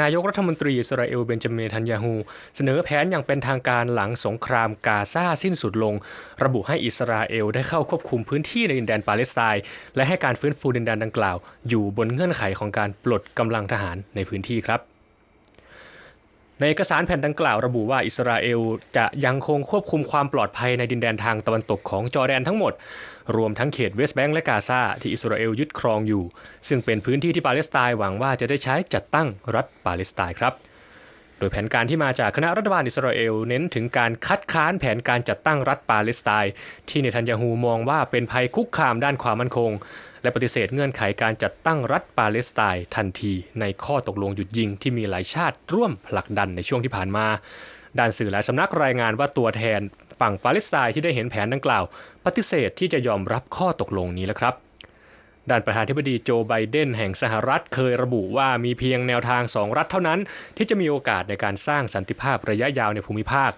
นายกรัฐมนตรีอิสราเอลเบนจามินเนทันยาฮูเสนอแผนอย่างเป็นทางการหลังสงครามกาซาสิ้นสุดลง ระบุให้อิสราเอลได้เข้าควบคุมพื้นที่ในดินแดนปาเลสไตน์และให้การฟื้นฟูดินแดนดังกล่าว อยู่บนเงื่อนไขของการปลดกำลังทหารในพื้นที่ครับ ในเอกสารแผ่นดังกล่าวระบุว่าอิสราเอลจะยังคงควบคุมความปลอดภัยในดินแดนทางตะวันตกของจอร์แดนทั้งหมด รวมทั้งเขตเวสต์แบงก์และกาซาที่อิสราเอลยึดครองอยู่ ซึ่งเป็นพื้นที่ที่ปาเลสไตน์หวังว่าจะได้ใช้จัดตั้งรัฐปาเลสไตน์ครับ โดยแผนการที่มาจากคณะรัฐบาลอิสราเอลเน้นถึงการคัดค้านแผนการจัดตั้งรัฐปาเลสไตน์ที่เนทันยาฮูมองว่าเป็นภัยคุกคามด้านความมั่นคง และปฏิเสธเงื่อนไขการจัดตั้งรัฐปาเลสไตน์ทันทีในข้อตกลงหยุดยิงที่มีหลายชาติร่วมผลักดันในช่วงที่ผ่านมาด้านสื่อหลายสำนักรายงานว่าตัวแทนฝั่งปาเลสไตน์ที่ได้เห็นแผนดังกล่าว ปฏิเสธที่จะยอมรับข้อตกลงนี้แล้วครับ ด้านประธานธิบดีโจไบเดนแห่งสหรัฐเคยระบุว่ามีเพียงแนวทางสองรัฐเท่านั้น ที่จะมีโอกาสในการสร้างสันติภาพระยะยาวในภูมิภาค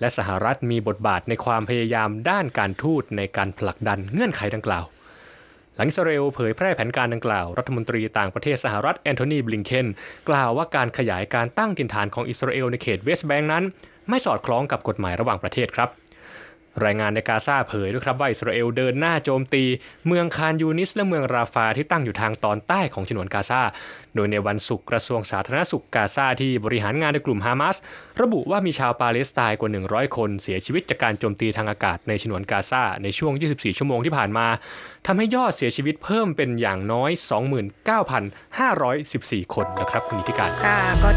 และสหรัฐมีบทบาทในความพยายามด้านการทูตในการผลักดันเงื่อนไขดังกล่าว หลังอิสราเอลเผยแพร่แผนการดังกล่าว รัฐมนตรีต่างประเทศสหรัฐแอนโทนีบลิงเคนกล่าวว่าการขยายการตั้งถิ่นฐานของอิสราเอลในเขตเวสต์แบงก์นั้น ไม่สอดคล้องกับกฎหมายระหว่างประเทศครับ รายงานในกาซาเผยด้วยครับว่าอิสราเอลเดินหน้าโจมตี เมืองคานยูนิส และเมืองราฟาที่ตั้งอยู่ทางตอนใต้ของฉนวนกาซา โดยในวันศุกร์กระทรวงสาธารณสุขกาซาที่บริหารงานในกลุ่มฮามาสระบุว่ามีชาวปาเลสไตน์กว่า 100 คนเสียชีวิตจากการโจมตีทางอากาศในฉนวนกาซาในช่วง 24 ชั่วโมงที่ผ่านมาทำให้ยอดเสียชีวิตเพิ่มเป็นอย่างน้อย 29,514 คนนะครับคุณนิติการค่ะก็